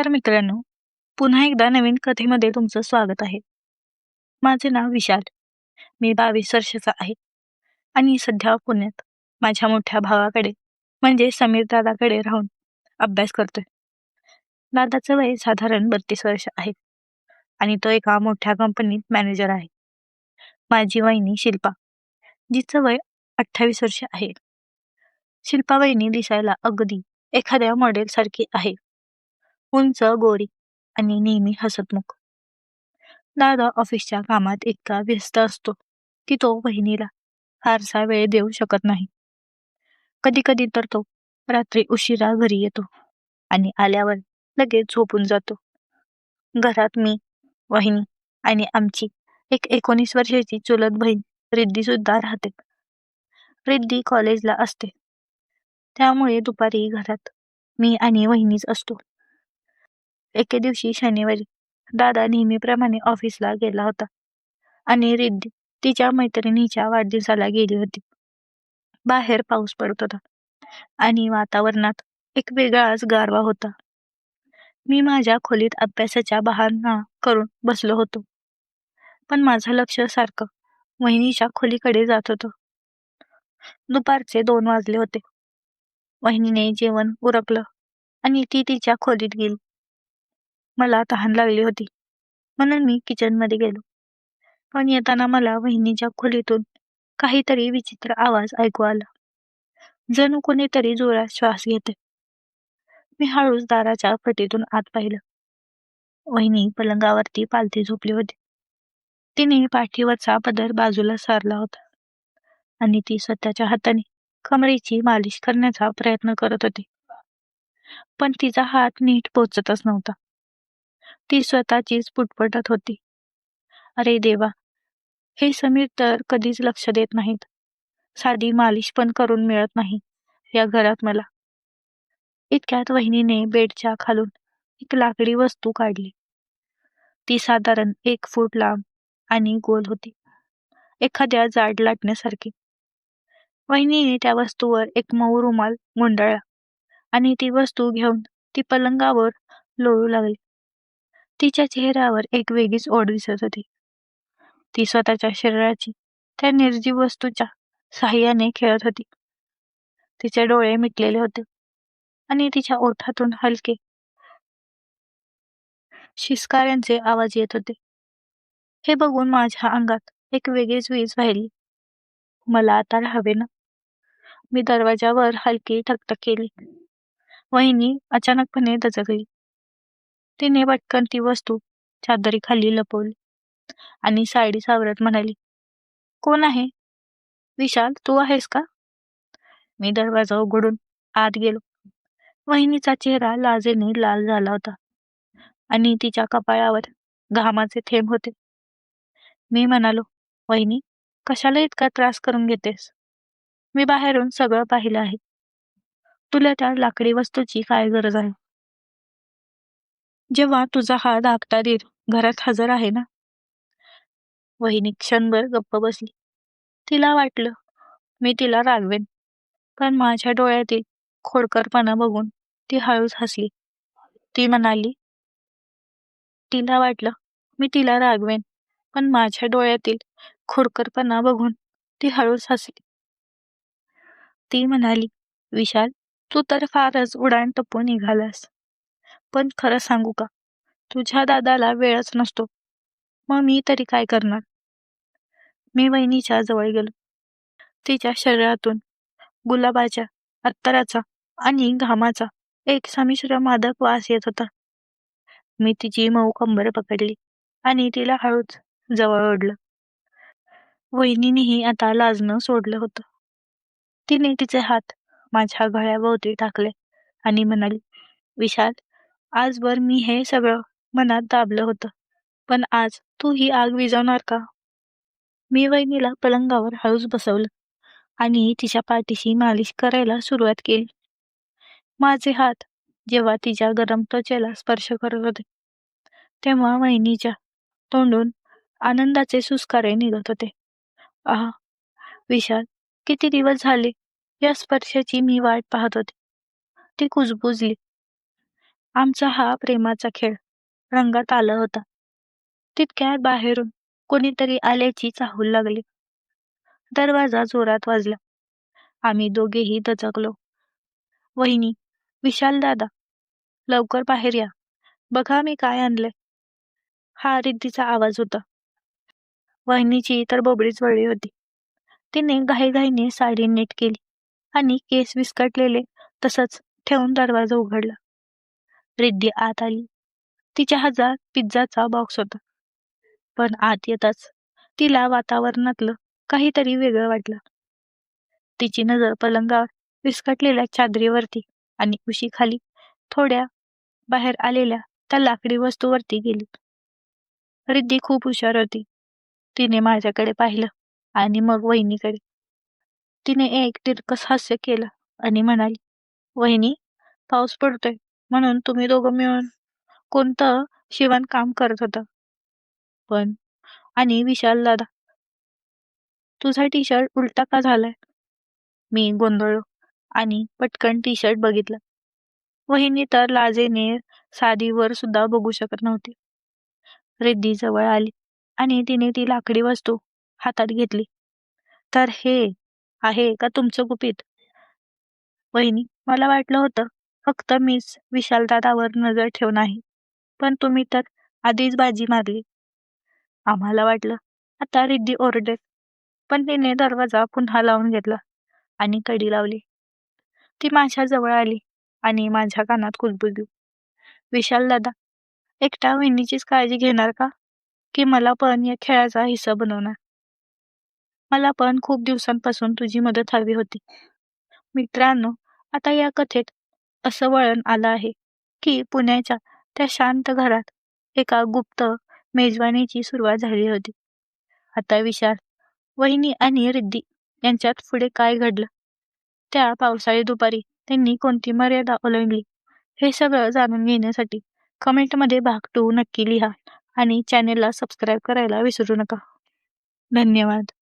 नमस्कार मित्रांनो. पुन्हा एकदा नवीन कथेमध्ये तुमचं स्वागत आहे. माझे नाव विशाल. मी बावीस वर्षाचा आहे. आणि सध्या पुण्यात माझ्या मोठ्या भावाकडे म्हणजे समीर दादाकडे राहून अभ्यास करतोय. दादाचं वय साधारण बत्तीस वर्ष आहे. आणि तो एका मोठ्या कंपनीत मॅनेजर आहे. माझी वहिनी शिल्पा जिचं वय अठ्ठावीस वर्ष आहे. शिल्पा वहिनी दिसायला अगदी एखाद्या मॉडेलसारखी आहे. उंच गोरी आणि नेहमी हसतमुख. दादा ऑफिसच्या कामात इतका व्यस्त असतो की तो बहिणीला फारसा वेळ देऊ शकत नाही. कधी कधी तर तो रात्री उशिरा घरी येतो आणि आल्यावर लगेच झोपून जातो. घरात मी वहिनी आणि आमची एक एकोणीस वर्षाची चुलत बहीण रिद्धी सुद्धा राहते. रिद्धी कॉलेजला असते. त्यामुळे दुपारी घरात मी आणि वहिनीच असतो. एके दिवशी शनिवारी दादा नेहमीप्रमाणे ऑफिसला गेला होता. आणि रिद्धी तिच्या मैत्रिणीच्या वाढदिवसाला गेली होती. बाहेर पाऊस पडत होता. आणि वातावरणात एक वेगळाच गारवा होता. मी माझ्या खोलीत अभ्यासाच्या बहाणा करून बसलो होतो. पण माझं लक्ष सारखं वहिनीच्या खोलीकडे जात होतं. दुपारचे दोन वाजले होते. वहिनीने जेवण उरकलं आणि ती तिच्या खोलीत गेली. मला तहान लागली होती. म्हणून मी किचनमध्ये गेलो. पण येताना मला वहिनीच्या खोलीतून काहीतरी विचित्र आवाज ऐकू आला. जणू कोणीतरी जोरात श्वास घेते मी हळूच दाराच्या फटीतून आत पाहिलं. वहिनी पलंगावरती पालथी झोपली होती. तिने पाठीवरचा पदर बाजूला सारला होता. आणि ती स्वतःच्या हाताने कमरेची मालिश करण्याचा प्रयत्न करत होती. पण तिचा हात नीट पोचतच नव्हता. ती स्वतःचीच पुटपटत होती. अरे देवा! हे समीर तर कधीच लक्ष देत नाहीत. साधी मालिश पण करून मिळत नाही या घरात मला. इतक्यात वहिनीने बेडच्या खालून एक लाकडी वस्तू काढली. ती साधारण एक फूट लांब आणि गोल होती. एखाद्या जाड लाटण्यासारखी. वहिनीने त्या वस्तूवर एक मऊ रुमाल गुंडाळला आणि ती वस्तू घेऊन ती पलंगावर लोळू लागली. तिच्या चेहऱ्यावर एक वेगळीच ओढ दिसत होती. ती स्वतःच्या शरीराची त्या निर्जीव वस्तूच्या साह्याने खेळत होती. तिचे डोळे मिटलेले होते आणि तिच्या ओठातून हलके शिस्काऱ्यांचे आवाज येत होते. हे बघून माझ्या अंगात एक वेगळीच वीज वाहिली मला आता राहावे ना? मी दरवाजावर हलकी ठकठक केली. वहिनी अचानकपणे दचकली. तिने पटकन ती वस्तू चादरीखाली लपवली आणि साडी सावरत म्हणाली कोण आहे? विशाल तू आहेस का? मी दरवाजा उघडून आत गेलो. वहिनीचा चेहरा लाजेने लाल झाला होता आणि तिच्या कपाळावर घामाचे थेंब होते. मी म्हणालो वहिनी कशाला इतका त्रास करून घेतेस? मी बाहेरून सगळं पाहिलं आहे. तुला त्या लाकडी वस्तूची काय गरज आहे? जेव्हा तुझा हा धाकटा दीर घरात हजर आहे ना? वहिनी क्षणभर गप्प बसली. तिला वाटलं मी तिला रागवेन. पण माझ्या डोळ्यातील खोडकरपणा बघून ती हळूच हसली. ती म्हणाली तिला वाटलं मी तिला रागवेन पण माझ्या डोळ्यातील खोडकरपणा बघून ती हळूच हसली. ती म्हणाली विशाल तू तर फारच उडाण टपून निघालास. पण खरं सांगू का? तुझ्या दादाला वेळच नसतो. मग मी तरी काय करणार? मी वहिनीच्या जवळ गेलो. तिच्या शरीरातून गुलाबाच्या अत्तराचा आणि घामाचा एक समिश्र मादक वास येत होता. मी तिची मऊ कंबर पकडली आणि तिला हळूच जवळ ओढलं. वहिनीनेही आता लाजणं सोडलं होतं. तिने तिचे हात माझ्या गळ्याभोवती टाकले आणि म्हणाली विशाल आजवर मी हे सगळं मनात दाबलं होतं. पण आज तू ही आग विझवणार का? मी वहिनीला पलंगावर हळूच बसवलं आणि तिच्या पाठीशी मालिश करायला सुरुवात केली. माझे हात जेव्हा तिच्या गरम त्वचेला स्पर्श करत होते तेव्हा वहिनीच्या तोंडून आनंदाचे सुस्कारे निघत होते. आहा विशाल किती दिवस झाले या स्पर्शाची मी वाट पाहत होते. ती कुजबुजली. आमचा हा प्रेमाचा खेळ रंगात आला होता. तितक्यात बाहेरून कोणीतरी आल्याची चाहूल लागली. दरवाजा जोरात वाजला. आम्ही दोघेही दचकलो. वहिनी विशाल दादा लवकर बाहेर या. बघा मी काय आणलंय. हा रिद्धीचा आवाज होता. वहिनीची तर बोबडीच वळली होती. तिने घाईघाईने साडी नीट केली आणि केस विस्कटलेले तसंच ठेवून दरवाजा उघडला. रिद्धी आत आली. तिच्या हातात पिझ्झाचा बॉक्स होता. पण आत येताच तिला वातावरणातलं काहीतरी वेगळं वाटलं. तिची नजर पलंगावर विस्कटलेल्या चादरीवरती आणि उशीखाली थोड्या बाहेर आलेल्या त्या लाकडी वस्तूवरती गेली. रिद्धी खूप हुशार होती. तिने माझ्याकडे पाहिलं आणि मग वहिनीकडे. तिने एक तिरकस हास्य केलं आणि म्हणाली वहिनी पाऊस पडतोय. म्हणून तुम्ही दोघं मिळून कोणतं शिवण काम करत होता? पण आणि विशाल दादा तुझा टी शर्ट उलटा का झालाय? मी गोंधळलो आणि पटकन टी शर्ट बघितलं. वहिनी तर लाजेने साधीवर सुद्धा बघू शकत नव्हती. रिद्धी जवळ आली आणि तिने ती लाकडी वस्तू हातात घेतली. तर हे आहे का तुमचं गुपित? वहिनी मला वाटलं होतं फक्त मीच विशालदादावर नजर ठेवून आहे. पण तुम्ही तर आधीच बाजी मारली. आम्हाला वाटलं आता रिद्धी ओरडेल. पण तिने दरवाजा पुन्हा लावून घेतला आणि कडी लावली. ती माझ्या जवळ आली आणि माझ्या कानात कुलबुजली विशाल दादा एकटा वहिनीचीच काळजी घेणार का? की मला पण या खेळाचा हिस्सा बनवणार? मला पण खूप दिवसांपासून तुझी मदत हवी होती. मित्रांनो आता या कथेत असं वळण आलं आहे की पुण्याच्या त्या शांत घरात एका गुप्त मेजवानीची सुरुवात झाली होती. आता विशाल वहिनी आणि रिद्धी यांच्यात पुढे काय घडलं? त्या पावसाळी दुपारी त्यांनी कोणती मर्यादा ओलांडली? हे सगळं जाणून घेण्यासाठी कमेंटमध्ये भाग टू नक्की लिहा आणि चॅनेलला सबस्क्राईब करायला विसरू नका. धन्यवाद.